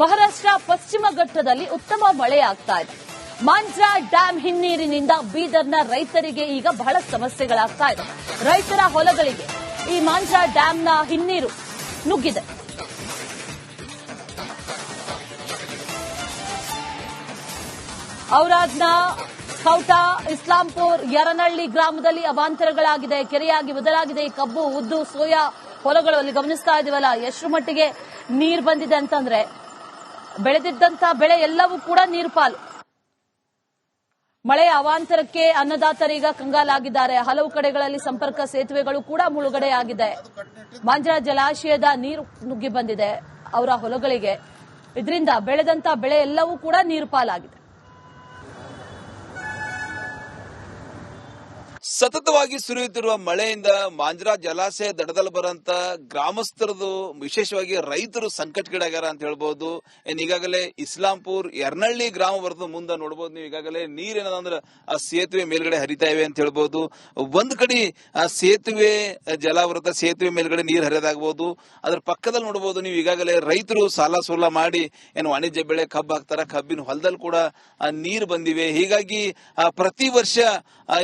ಮಹಾರಾಷ್ಟ್ರ ಪಶ್ಚಿಮ ಘಟ್ಟದಲ್ಲಿ ಉತ್ತಮ ಮಳೆಯಾಗ್ತಾ ಇದೆ. ಮಾಂಜ್ರಾ ಡ್ಯಾಂ ಹಿನ್ನೀರಿನಿಂದ ಬೀದರ್ನ ರೈತರಿಗೆ ಈಗ ಬಹಳ ಸಮಸ್ಯೆಗಳಾಗ್ತಾ ಇದೆ. ರೈತರ ಹೊಲಗಳಿಗೆ ಈ ಮಾಂಜ್ರಾ ಡ್ಯಾಂನ ಹಿನ್ನೀರು ನುಗ್ಗಿದೆ. ಔರಾದ್ನ ಕೌಟಾ ಇಸ್ಲಾಂಪುರ್ ಯರನಹಳ್ಳಿ ಗ್ರಾಮದಲ್ಲಿ ಅವಾಂತರಗಳಾಗಿದೆ. ಕೆರೆಯಾಗಿ ಬದಲಾಗಿದೆ. ಕಬ್ಬು, ಉದ್ದು, ಸೋಯಾ ಹೊಲಗಳು ಅಲ್ಲಿ ಗಮನಿಸ್ತಾ ಇದೀವಲ್ಲ. ಎಷ್ಟು ಮಟ್ಟಿಗೆ ನೀರು ಬಂದಿದೆ ಅಂತಂದ್ರೆ ಬೆಳೆದಿದ್ದಂತ ಬೆಳೆ ಎಲ್ಲವೂ ಕೂಡ ನೀರ್ಪಾಲು. ಮಳೆ ಅವಾಂತರಕ್ಕೆ ಅನ್ನದಾತರೀಗ ಕಂಗಾಲಾಗಿದ್ದಾರೆ. ಹಲವು ಕಡೆಗಳಲ್ಲಿ ಸಂಪರ್ಕ ಸೇತುವೆಗಳು ಕೂಡ ಮುಳುಗಡೆಯಾಗಿದೆ. ಮಾಂಜ್ರಾ ಜಲಾಶಯದ ನೀರು ನುಗ್ಗಿ ಬಂದಿದೆ. ಅವರ ಹೊಲಗಳಿಗೆ. ಇದರಿಂದ ಬೆಳೆದಂತ ಬೆಳೆ ಎಲ್ಲವೂ ಕೂಡ ನೀರು ಪಾಲಾಗಿದೆ ಸತತವಾಗಿ ಸುರಿಯುತ್ತಿರುವ ಮಳೆಯಿಂದ ಮಾಂಜ್ರಾ ಜಲಾಶಯ ದಡದಲ್ಲಿ ಬರಂತ ಗ್ರಾಮಸ್ಥರದು, ವಿಶೇಷವಾಗಿ ರೈತರು ಸಂಕಟಗೀಡಾಗ್ಯಾರ ಅಂತ ಹೇಳ್ಬೋದು. ಏನ್ ಈಗಾಗಲೇ ಇಸ್ಲಾಂಪುರ್, ಎರ್ನಳ್ಳಿ ಗ್ರಾಮ ಬರೋದು ಮುಂದೆ ನೋಡಬಹುದು ನೀವು. ಈಗಾಗಲೇ ನೀರೇನಂದ್ರ ಆ ಸೇತುವೆ ಮೇಲ್ಗಡೆ ಹರಿತಾ ಇವೆ ಅಂತ ಹೇಳ್ಬೋದು. ಒಂದ್ ಕಡೆ ಆ ಸೇತುವೆ, ಜಲಾವೃತ ಸೇತುವೆ ಮೇಲ್ಗಡೆ ನೀರು ಹರಿಯೋದಾಗ್ಬೋದು ಅದ್ರ ಪಕ್ಕದಲ್ಲಿ ನೋಡಬಹುದು ನೀವು. ಈಗಾಗಲೇ ರೈತರು ಸಾಲ ಸೋಲ ಮಾಡಿ ಏನು ವಾಣಿಜ್ಯ ಬೆಳೆ ಕಬ್ಬು ಹಾಕ್ತಾರ, ಕಬ್ಬಿನ ಹೊಲದಲ್ಲಿ ಕೂಡ ಆ ನೀರು ಬಂದಿವೆ. ಹೀಗಾಗಿ ಪ್ರತಿ ವರ್ಷ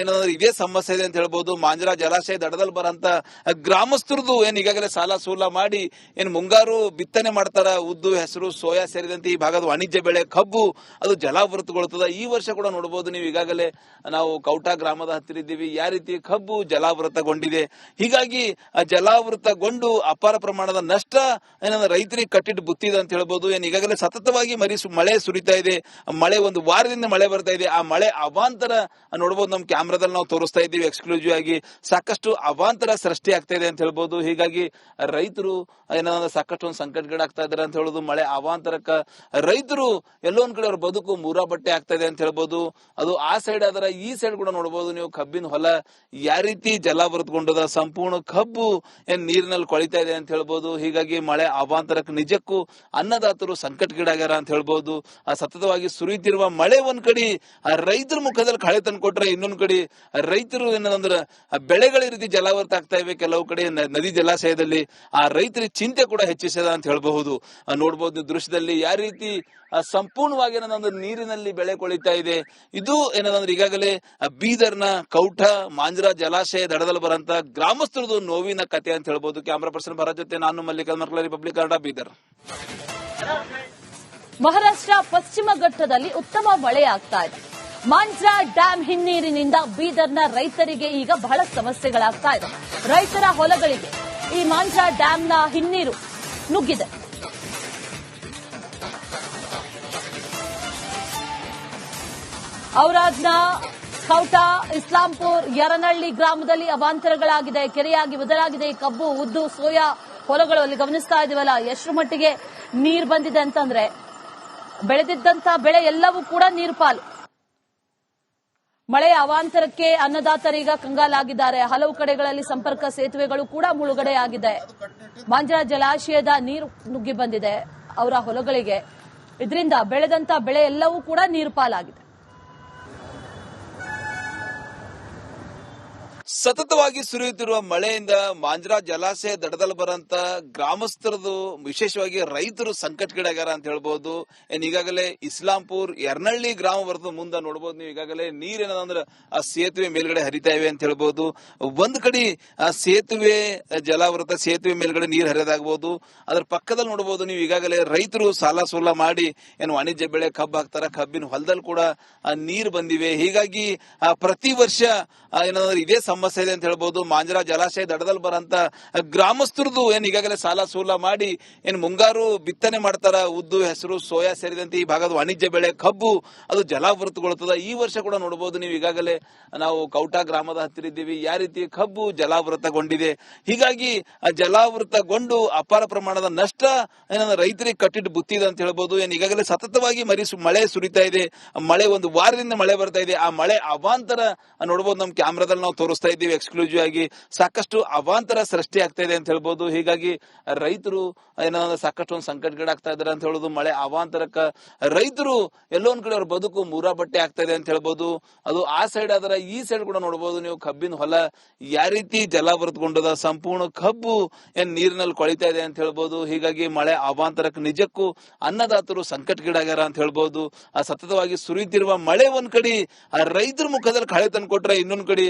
ಏನಂದ್ರೆ ಇದೇ ಸಮಸ್ಯೆ ಇದೆ ಅಂತ ಹೇಳ್ಬೋದು, ಮಾಂಜರಾ ಜಲಾಶಯ ದಡದಲ್ಲಿ ಬರಂತ ಗ್ರಾಮಸ್ಥರದು ಏನ್ ಈಗಾಗಲೇ ಸಾಲ ಸೂಲ ಮಾಡಿ, ಏನ್ ಮುಂಗಾರು ಬಿತ್ತನೆ ಮಾಡ್ತಾರ, ಉದ್ದು, ಹೆಸರು, ಸೋಯಾ ಸೇರಿದಂತೆ ಈ ಭಾಗದ ವಾಣಿಜ್ಯ ಬೆಳೆ, ಕಬ್ಬು, ಅದು ಜಲಾವೃತಗೊಳ್ತದ. ಈ ವರ್ಷ ಕೂಡ ನೋಡಬಹುದು ನೀವು ಈಗಾಗಲೇ ನಾವು ಕೌಟಾ ಗ್ರಾಮದ ಹತ್ತಿರ ಇದ್ದೀವಿ. ಯಾವ ರೀತಿ ಕಬ್ಬು ಜಲಾವೃತಗೊಂಡಿದೆ. ಹೀಗಾಗಿ ಜಲಾವೃತಗೊಂಡು ಅಪಾರ ಪ್ರಮಾಣದ ನಷ್ಟ ಏನಂದ್ರೆ ರೈತರಿಗೆ ಕಟ್ಟಿಟ್ಟು ಬುತ್ತಿದೆ ಅಂತ ಹೇಳ್ಬೋದು. ಏನ್ ಈಗಾಗಲೇ ಸತತವಾಗಿ ಮರಿ ಮಳೆ ಸುರಿತಾ ಇದೆ. ಮಳೆ ಒಂದು ವಾರದಿಂದ ಮಳೆ ಬರ್ತಾ ಇದೆ. ಆ ಮಳೆ ಅವಾಂತರ ನೋಡಬಹುದು ನಮ್ಮ ಕ್ಯಾಮ್ರಾದಲ್ಲಿ ನಾವು ತೋರಿಸ್ತಾ ಇದ್ದೀವಿ ಎಕ್ಸ್ಕ್ಲೂಸಿವ್ ಆಗಿ ಸಾಕಷ್ಟು ಅವಾಂತರ ಸೃಷ್ಟಿ ಆಗ್ತಾ ಇದೆ ಅಂತ ಹೇಳ್ಬೋದು. ಹೀಗಾಗಿ ರೈತರು ಏನೋ ಸಾಕಷ್ಟು ಒಂದು ಸಂಕಟಗಳಾಗ್ತಾ ಇದಾರೆ ಅಂತ ಹೇಳೋದು ಮಳೆ ಅವಾಂತರಕ್ಕ. ರೈತರು ಎಲ್ಲೋ ಒಂದ್ ಕಡೆ ಅವ್ರ ಬದುಕು ಮೂರಾ ಬಟ್ಟೆ ಆಗ್ತಾ ಇದೆ ಅಂತ ಹೇಳ್ಬೋದು. ಅದು ಆ ಸೈಡ್ ಆದ್ರೆ ಈ ಸೈಡ್ ಕೂಡ ನೋಡ್ಬೋದು. ನೀವು ಕಬ್ಬಿನ ಹೊಲ ಯಾವ ರೀತಿ ಜಲಾವೃತಗೊಂಡದ, ಸಂಪೂರ್ಣ ಕಬ್ಬು ಏನ್ ನೀರಿನಲ್ಲಿ ಕೊಳಿತಾ ಇದೆ ಅಂತ ಹೇಳ್ಬೋದು. ಹೀಗಾಗಿ ಮಳೆ ಅವಾಂತರಕ್ಕೆ ನಿಜಕ್ಕೂ ಅನ್ನದಾತರು ಸಂಕಟಗೀಡಾಗ್ಯಾರ ಅಂತ ಹೇಳ್ಬೋದು. ಆ ಸತತವಾಗಿ ಸುರಿಯುತ್ತಿರುವ ಮಳೆ ಒಂದ್ ಕಡೆ ರೈತರ ಮುಖದಲ್ಲಿ ಕಳೆ ತಂದು ಕೊಟ್ರೆ ಇನ್ನೊಂದ್ ಕಡೆ ರೈತರು ಏನಂದ್ರ ಆ ಬೆಳೆಗಳ ರೀತಿ ಜಲಾವೃತ ಆಗ್ತಾ ಇವೆ, ಕೆಲವು ಕಡೆ ನದಿ ಜಲಾಶಯದಲ್ಲಿ, ಆ ರೈತರ ಚಿಂತೆ ಕೂಡ ಹೆಚ್ಚಿಸದ ಅಂತ ಹೇಳಬಹುದು. ನೋಡಬಹುದು ದೃಶ್ಯದಲ್ಲಿ ಯಾವ ರೀತಿ ಸಂಪೂರ್ಣವಾಗಿ ಏನಂದ್ರೆ ನೀರಿನಲ್ಲಿ ಬೆಳೆ ಕೊಳಿತಾ ಇದೆ. ಇದು ಏನಂದ್ರೆ ಈಗಾಗಲೇ ಬೀದರ್ನ ಕೌಟ ಮಾಂಜ್ರಾ ಜಲಾಶಯ ದಡದಲ್ಲಿ ಬರಂತ ಗ್ರಾಮಸ್ಥರದು ನೋವಿನ ಕತೆ ಅಂತ ಹೇಳಬಹುದು ಕ್ಯಾಮ್ರಾ ಪರ್ಸನ್ ಭರ ಜೊತೆ ನಾನು ಮಲ್ಲಿಕ ರಿಪಬ್ಲಿಕ್ ಕನ್ನಡ, ಬೀದರ್. ಮಹಾರಾಷ್ಟ್ರ ಪಶ್ಚಿಮ ಘಟ್ಟದಲ್ಲಿ ಉತ್ತಮ ಮಳೆಯಾಗ್ತಾ ಇದೆ. ಮಾಂಜ್ರಾ ಡ್ಯಾಂ ಹಿನ್ನೀರಿನಿಂದ ಬೀದರ್ನ ರೈತರಿಗೆ ಈಗ ಬಹಳ ಸಮಸ್ಯೆಗಳಾಗ್ತಾ ಇದೆ. ರೈತರ ಹೊಲಗಳಿಗೆ ಈ ಮಾಂಜ್ರಾ ಡ್ಯಾಂನ ಹಿನ್ನೀರು ನುಗ್ಗಿದೆ. ಔರಾದ್ನ ಕೌಟಾ, ಇಸ್ಲಾಂಪುರ್ ಯರನಹಳ್ಳಿ ಗ್ರಾಮದಲ್ಲಿ ಅವಾಂತರಗಳಾಗಿದೆ. ಕೆರೆಯಾಗಿ ಬದಲಾಗಿದೆ. ಕಬ್ಬು, ಉದ್ದು, ಸೋಯಾ ಹೊಲಗಳು ಅಲ್ಲಿ ಗಮನಿಸ್ತಾ ಇದೀವಲ್ಲ ಎಷ್ಟು ಮಟ್ಟಿಗೆ ನೀರು ಬಂದಿದೆ ಅಂತಂದ್ರೆ, ಬೆಳೆದಿದ್ದಂತ ಬೆಳೆ ಎಲ್ಲವೂ ಕೂಡ ನೀರು ಪಾಲು. ಮಳೆಯ ಅವಾಂತರಕ್ಕೆ ಅನ್ನದಾತರೀಗ ಕಂಗಾಲಾಗಿದ್ದಾರೆ. ಹಲವು ಕಡೆಗಳಲ್ಲಿ ಸಂಪರ್ಕ ಸೇತುವೆಗಳು ಕೂಡ ಮುಳುಗಡೆಯಾಗಿದೆ. ಮಾಂಜ್ರಾ ಜಲಾಶಯದ ನೀರು ನುಗ್ಗಿ ಬಂದಿದೆ. ಅವರ ಹೊಲಗಳಿಗೆ. ಇದರಿಂದ ಬೆಳೆದಂತ ಬೆಳೆ ಎಲ್ಲವೂ ಕೂಡ ನೀರು ಪಾಲಾಗಿದೆ. ಸತತವಾಗಿ ಸುರಿಯುತ್ತಿರುವ ಮಳೆಯಿಂದ ಮಾಂಜ್ರಾ ಜಲಾಶಯ ದಡದಲ್ಲಿ ಬರಂತ ಗ್ರಾಮಸ್ಥರದು, ವಿಶೇಷವಾಗಿ ರೈತರು ಸಂಕಟಗೀಡಾಗ್ಯಾರ ಅಂತ ಹೇಳ್ಬೋದು. ಏನ್ ಈಗಾಗಲೇ ಇಸ್ಲಾಂಪುರ್, ಎರ್ನಳ್ಳಿ ಗ್ರಾಮ ಬರೋದು ಮುಂದೆ ನೋಡಬಹುದು ನೀವು ಈಗಾಗಲೇ ನೀರೇನಂದ್ರೆ ಆ ಸೇತುವೆ ಮೇಲ್ಗಡೆ ಹರಿತಾ ಇವೆ ಅಂತ ಹೇಳ್ಬೋದು. ಒಂದ್ ಕಡೆ ಆ ಸೇತುವೆ ಜಲಾವೃತ, ಸೇತುವೆ ಮೇಲ್ಗಡೆ ನೀರು ಹರಿಯೋದಾಗ್ಬೋದು ಅದ್ರ ಪಕ್ಕದಲ್ಲಿ ನೋಡ್ಬೋದು ನೀವು ಈಗಾಗಲೇ ರೈತರು ಸಾಲ ಸೋಲ ಮಾಡಿ ಏನು ವಾಣಿಜ್ಯ ಬೆಳೆ ಕಬ್ಬು ಹಾಕ್ತಾರ, ಕಬ್ಬಿನ ಹೊಲದಲ್ಲಿ ಕೂಡ ನೀರು ಬಂದಿವೆ. ಹೀಗಾಗಿ ಪ್ರತಿ ವರ್ಷ ಏನಂದ್ರೆ ಇದೇ ಸಮಸ್ಯೆ ಇದೆ ಅಂತ ಹೇಳ್ಬೋದು. ಮಾಂಜರಾ ಜಲಾಶಯ ದಡದಲ್ಲಿ ಬರಂತ ಗ್ರಾಮಸ್ಥರದು ಏನ್ ಈಗಾಗಲೇ ಸಾಲ ಸೂಲ ಮಾಡಿ ಏನ್ ಮುಂಗಾರು ಬಿತ್ತನೆ ಮಾಡ್ತಾರ, ಉದ್ದು, ಹೆಸರು, ಸೋಯಾ ಸೇರಿದಂತೆ ಈ ಭಾಗದ ವಾಣಿಜ್ಯ ಬೆಳೆ, ಕಬ್ಬು, ಅದು ಜಲಾವೃತಗೊಳ್ತದ. ಈ ವರ್ಷ ಕೂಡ ನೋಡಬಹುದು ನೀವು ಈಗಾಗಲೇ ನಾವು ಕೌಟಾ ಗ್ರಾಮದ ಹತ್ತಿರ ಇದ್ದೀವಿ. ಯಾವ ರೀತಿ ಕಬ್ಬು ಜಲಾವೃತಗೊಂಡಿದೆ. ಹೀಗಾಗಿ ಜಲಾವೃತಗೊಂಡು ಅಪಾರ ಪ್ರಮಾಣದ ನಷ್ಟ ಏನಂದ್ರೆ ರೈತರಿಗೆ ಕಟ್ಟಿಟ್ಟು ಬುತ್ತಿದೆ ಅಂತ ಹೇಳ್ಬೋದು. ಏನ್ ಈಗಾಗಲೇ ಸತತವಾಗಿ ಮರಿ ಮಳೆ ಸುರಿತಾ ಇದೆ. ಮಳೆ ಒಂದು ವಾರದಿಂದ ಮಳೆ ಬರ್ತಾ ಇದೆ. ಆ ಮಳೆ ಅವಾಂತರ ನೋಡಬಹುದು ನಮ್ ಕ್ಯಾಮ್ರಾದಲ್ಲಿ ನಾವು ತೋರಿಸ್ತಾ ಇದ್ದೀವಿ ಎಕ್ಸ್ಕ್ಲೂಸಿವ್ ಆಗಿ ಸಾಕಷ್ಟು ಅವಾಂತರ ಸೃಷ್ಟಿ ಆಗ್ತಾ ಇದೆ ಅಂತ ಹೇಳ್ಬೋದು. ಹೀಗಾಗಿ ರೈತರು ಏನೋ ಸಾಕಷ್ಟು ಒಂದು ಸಂಕಟಗಳಾಗ್ತಾ ಇದಾರೆ ಅಂತ ಹೇಳೋದು ಮಳೆ ಅವಾಂತರಕ್ಕ. ರೈತರು ಎಲ್ಲೋ ಒಂದ್ ಕಡೆ ಅವ್ರ ಬದುಕು ಮೂರಾ ಬಟ್ಟೆ ಆಗ್ತಾ ಇದೆ ಅಂತ ಹೇಳ್ಬೋದು. ಅದು ಆ ಸೈಡ್ ಆದ್ರೆ ಈ ಸೈಡ್ ಕೂಡ ನೋಡ್ಬೋದು. ನೀವು ಕಬ್ಬಿನ ಹೊಲ ಯಾವ ರೀತಿ ಜಲಾವೃತಗೊಂಡದ, ಸಂಪೂರ್ಣ ಕಬ್ಬು ಏನ್ ನೀರಿನಲ್ಲಿ ಕೊಳಿತಾ ಇದೆ ಅಂತ ಹೇಳ್ಬೋದು. ಹೀಗಾಗಿ ಮಳೆ ಅವಾಂತರಕ್ಕ ನಿಜಕ್ಕೂ ಅನ್ನದಾತರು ಸಂಕಟಗೀಡಾಗ್ಯಾರ ಅಂತ ಹೇಳ್ಬೋದು. ಆ ಸತತವಾಗಿ ಸುರಿಯುತ್ತಿರುವ ಮಳೆ ಒಂದ್ ಕಡೆ, ಆ ರೈತರ ಮುಖದಲ್ಲಿ ಕಳೆ ತಂದು ಕೊಟ್ರೆ ಇನ್ನೊಂದ್ ಕಡೆ,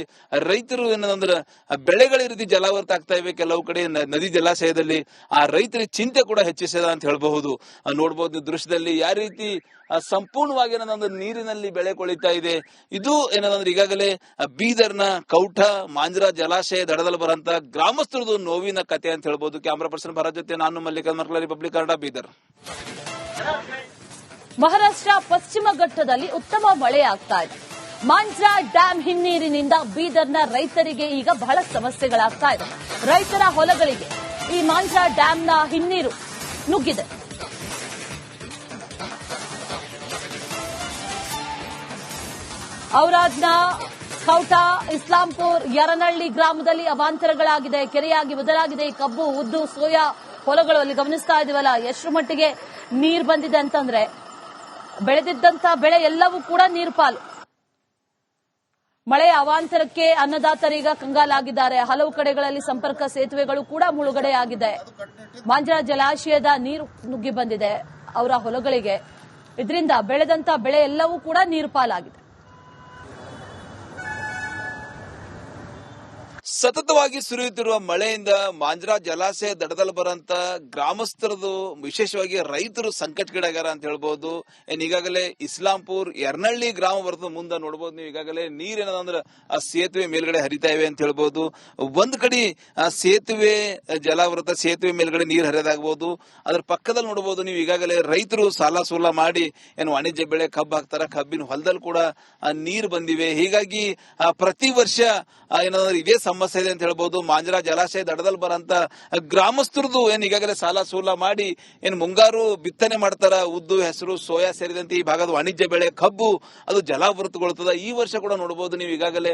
ರೈತರು ಏನಂದ್ರ ಏನಂದ್ರೆ ಬೆಳೆಗಳ ರೀತಿ ಜಲಾವೃತ ಆಗ್ತಾ ಇವೆ. ಕೆಲವು ಕಡೆ ನದಿ ಜಲಾಶಯದಲ್ಲಿ ಆ ರೈತರ ಚಿಂತೆ ಕೂಡ ಹೆಚ್ಚಿಸದ ಅಂತ ಹೇಳಬಹುದು. ನೋಡಬಹುದು ದೃಶ್ಯದಲ್ಲಿ ಯಾವ ರೀತಿ ಸಂಪೂರ್ಣವಾಗಿ ಏನಂದ್ರೆ ನೀರಿನಲ್ಲಿ ಬೆಳೆ ಕೊಳಿತಾ ಇದೆ. ಇದು ಏನಂದ್ರೆ ಈಗಾಗಲೇ ಬೀದರ್ನ ಕೌಠ ಮಾಂಜ್ರಾ ಜಲಾಶಯ ದಡದಲ್ಲಿ ಬರಂತ ಗ್ರಾಮಸ್ಥರದು ನೋವಿನ ಕತೆ ಅಂತ ಹೇಳ್ಬೋದು. ಕ್ಯಾಮ್ರಾ ಪರ್ಸನ್ ಭರತ್ ಜೊತೆ ನಾನು ಮಲ್ಲಿಕ ರಿಪಬ್ಲಿಕ್ ಕನ್ನಡ, ಬೀದರ್. ಮಹಾರಾಷ್ಟ್ರ ಪಶ್ಚಿಮ ಘಟ್ಟದಲ್ಲಿ ಉತ್ತಮ ಮಳೆ ಆಗ್ತಾ ಇದೆ. ಮಾಂಜ್ರಾ ಡ್ಯಾಂ ಹಿನ್ನೀರಿನಿಂದ ಬೀದರ್ನ ರೈತರಿಗೆ ಈಗ ಬಹಳ ಸಮಸ್ಯೆಗಳಾಗ್ತಾ ಇದೆ. ರೈತರ ಹೊಲಗಳಿಗೆ ಈ ಮಾಂಜ್ರಾ ಡ್ಯಾಂನ ಹಿನ್ನೀರು ನುಗ್ಗಿದೆ. ಔರಾಜ್ನ ಕೌಟಾ ಇಸ್ಲಾಂಪುರ್ ಯರನಹಳ್ಳಿ ಗ್ರಾಮದಲ್ಲಿ ಅವಾಂತರಗಳಾಗಿದೆ. ಕೆರೆಯಾಗಿ ಬದಲಾಗಿದೆ. ಈ ಕಬ್ಬು, ಉದ್ದು, ಸೋಯಾ ಹೊಲಗಳು ಅಲ್ಲಿ ಗಮನಿಸ್ತಾ ಇದೀವಲ್ಲ ಎಷ್ಟು ಮಟ್ಟಿಗೆ ನೀರು ಬಂದಿದೆ ಅಂತಂದ್ರೆ, ಬೆಳೆದಿದ್ದಂತ ಬೆಳೆ ಎಲ್ಲವೂ ಕೂಡ ನೀರು ಪಾಲು ಮಳೆಯ ಅವಾಂತರಕ್ಕೆ ಅನ್ನದಾತರೀಗ ಕಂಗಾಲಾಗಿದ್ದಾರೆ. ಹಲವು ಕಡೆಗಳಲ್ಲಿ ಸಂಪರ್ಕ ಸೇತುವೆಗಳು ಕೂಡ ಮುಳುಗಡೆಯಾಗಿದೆ. ಮಾಂಜರ ಜಲಾಶಯದ ನೀರು ನುಗ್ಗಿ ಬಂದಿದೆ ಅವರ ಹೊಲಗಳಿಗೆ. ಇದರಿಂದ ಬೆಳೆದಂತ ಬೆಳೆ ಎಲ್ಲವೂ ಕೂಡ ನೀರು ಪಾಲಾಗಿದೆ. ಸತತವಾಗಿ ಸುರಿಯುತ್ತಿರುವ ಮಳೆಯಿಂದ ಮಾಂಜ್ರಾ ಜಲಾಶಯ ದಡದಲ್ಲಿ ಬರುವಂತ ಗ್ರಾಮಸ್ಥರದು, ವಿಶೇಷವಾಗಿ ರೈತರು ಸಂಕಟಗೀಡಾಗ್ಯಾರ ಅಂತ ಹೇಳ್ಬೋದು. ಏನ್ ಈಗಾಗಲೇ ಇಸ್ಲಾಂಪುರ್, ಎರ್ನಳ್ಳಿ ಗ್ರಾಮ ಬರೋದು ಮುಂದೆ ನೋಡಬಹುದು ನೀವು. ಈಗಾಗಲೇ ನೀರೇನದಂದ್ರ ಆ ಸೇತುವೆ ಮೇಲ್ಗಡೆ ಹರಿತಾ ಇವೆ ಅಂತ ಹೇಳ್ಬೋದು. ಒಂದ್ ಕಡೆ, ಆ ಸೇತುವೆ ಜಲಾವೃತ ಸೇತುವೆ ಮೇಲ್ಗಡೆ ನೀರು ಹರಿಯೋದಾಗಬಹುದು ಅದ್ರ ಪಕ್ಕದಲ್ಲಿ ನೋಡಬಹುದು ನೀವು. ಈಗಾಗಲೇ ರೈತರು ಸಾಲ ಸೂಲ ಮಾಡಿ, ಏನು ವಾಣಿಜ್ಯ ಬೆಳೆ ಕಬ್ಬು ಹಾಕ್ತಾರ, ಕಬ್ಬಿನ ಹೊಲದಲ್ಲಿ ಕೂಡ ನೀರು ಬಂದಿವೆ. ಹೀಗಾಗಿ ಪ್ರತಿ ವರ್ಷ ಏನಾದ್ರೂ ಇದೇ ಸಮಸ್ಯೆ ಅಂತ ಹೇಳ್ಬೋದು, ಮಾಂಜರಾ ಜಲಾಶಯ ದಡದಲ್ಲಿ ಬರಂತ ಗ್ರಾಮಸ್ಥರದು ಏನ್ ಈಗಾಗಲೇ ಸಾಲ ಸೂಲ ಮಾಡಿ, ಏನ್ ಮುಂಗಾರು ಬಿತ್ತನೆ ಮಾಡ್ತಾರ, ಉದ್ದು, ಹೆಸರು, ಸೋಯಾ ಸೇರಿದಂತೆ ಈ ಭಾಗದ ವಾಣಿಜ್ಯ ಬೆಳೆ, ಕಬ್ಬು, ಅದು ಜಲಾವೃತಗೊಳ್ತದ. ಈ ವರ್ಷ ಕೂಡ ನೋಡಬಹುದು ನೀವು ಈಗಾಗಲೇ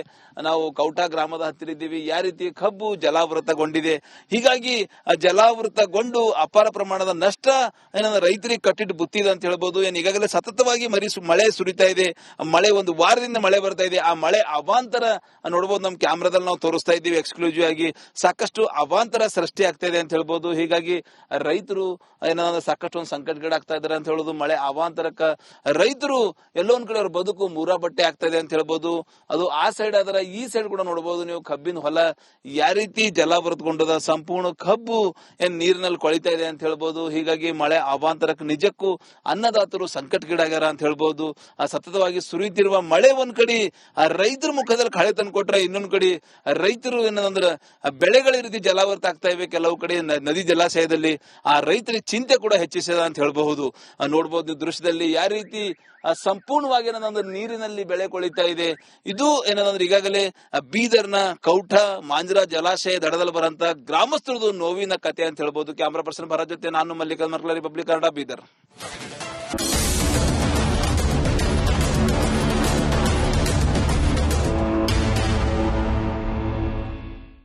ನಾವು ಕೌಟಾ ಗ್ರಾಮದ ಹತ್ತಿರ ಇದ್ದೀವಿ. ಯಾವ ರೀತಿ ಕಬ್ಬು ಜಲಾವೃತಗೊಂಡಿದೆ. ಹೀಗಾಗಿ ಜಲಾವೃತಗೊಂಡು ಅಪಾರ ಪ್ರಮಾಣದ ನಷ್ಟ ಏನಂದ್ರೆ ರೈತರಿಗೆ ಕಟ್ಟಿಟ್ಟು ಬುತ್ತಿದೆ ಅಂತ ಹೇಳ್ಬೋದು. ಏನ್ ಈಗಾಗಲೇ ಸತತವಾಗಿ ಮರಿ ಮಳೆ ಸುರಿತಾ ಇದೆ. ಮಳೆ ಒಂದು ವಾರದಿಂದ ಮಳೆ ಬರ್ತಾ ಇದೆ. ಆ ಮಳೆ ಅವಾಂತರ ನೋಡಬಹುದು ನಮ್ ಕ್ಯಾಮ್ರಾದಲ್ಲಿ ನಾವು ತೋರಿಸ್ತಾ ಇದ್ದೀವಿ ಎಕ್ಸ್ಕ್ಲೂಸಿವ್ ಆಗಿ ಸಾಕಷ್ಟು ಅವಾಂತರ ಸೃಷ್ಟಿ ಆಗ್ತಾ ಇದೆ ಅಂತ ಹೇಳ್ಬೋದು. ಹೀಗಾಗಿ ರೈತರು ಏನಂದ್ರೆ ಸಾಕಷ್ಟು ಒಂದು ಸಂಕಟಗಳಾಗ್ತಾ ಇದಾರೆ ಅಂತ ಹೇಳೋದು ಮಳೆ ಅವಾಂತರಕ್ಕ. ರೈತರು ಎಲ್ಲೋ ಒಂದ್ ಕಡೆ ಅವ್ರ ಬದುಕು ಮೂರಾ ಬಟ್ಟೆ ಆಗ್ತಾ ಇದೆ ಅಂತ ಹೇಳ್ಬೋದು. ಅದು ಆ ಸೈಡ್ ಆದ್ರೆ ಈ ಸೈಡ್ ಕೂಡ ನೋಡಬಹುದು ನೀವು ಕಬ್ಬಿನ ಹೊಲ ಯಾವ ರೀತಿ ಜಲಾವೃತಗೊಂಡದ ಸಂಪೂರ್ಣ ಕಬ್ಬು ಏನ್ ನೀರಿನಲ್ಲಿ ಕೊಳಿತಾ ಇದೆ ಅಂತ ಹೇಳ್ಬೋದು. ಹೀಗಾಗಿ ಮಳೆ ಅವಾಂತರಕ್ಕೆ ನಿಜಕ್ಕೂ ಅನ್ನದಾತರು ಸಂಕಟಗೀಡಾಗ್ಯಾರ ಅಂತ ಹೇಳ್ಬೋದು. ಆ ಸತತವಾಗಿ ಸುರಿಯುತ್ತಿರುವ ಮಳೆ ಒಂದ್ ಕಡೆ ರೈತರ ಮುಖದಲ್ಲಿ ಕಳೆ ತಂದು ಕೊಟ್ರೆ ಇನ್ನೊಂದ್ ಕಡೆ ರೈತರು ಏನಂದ್ರ, ಆ ಬೆಳೆಗಳ ರೀತಿ ಜಲಾವೃತ ಆಗ್ತಾ ಇವೆ. ಕೆಲವು ಕಡೆ ನದಿ ಜಲಾಶಯದಲ್ಲಿ ಆ ರೈತರ ಚಿಂತೆ ಕೂಡ ಹೆಚ್ಚಿಸಿದ ಅಂತ ಹೇಳಬಹುದು. ಆ, ನೋಡ್ಬೋದು ದೃಶ್ಯದಲ್ಲಿ ಯಾವ ರೀತಿ ಸಂಪೂರ್ಣವಾಗಿ ಏನಂದ್ರೆ ನೀರಿನಲ್ಲಿ ಬೆಳೆ ಕೊಳಿತಾ ಇದೆ. ಇದು ಏನಂದ್ರೆ ಈಗಾಗಲೇ ಬೀದರ್ನ ಕೌಠ ಮಾಂಜ್ರಾ ಜಲಾಶಯ ದಡದಲ್ಲಿ ಬರಂತ ಗ್ರಾಮಸ್ಥರದು ನೋವಿನ ಕತೆ ಅಂತ ಹೇಳ್ಬೋದು. ಕ್ಯಾಮ್ರಾ ಪರ್ಸನ್ ಭರತ್ ಜೊತೆ ನಾನು ಮಲ್ಲಿಕ ಮರ್ಕಲ ರಿಪಬ್ಲಿಕ್ ಕನ್ನಡ, ಬೀದರ್.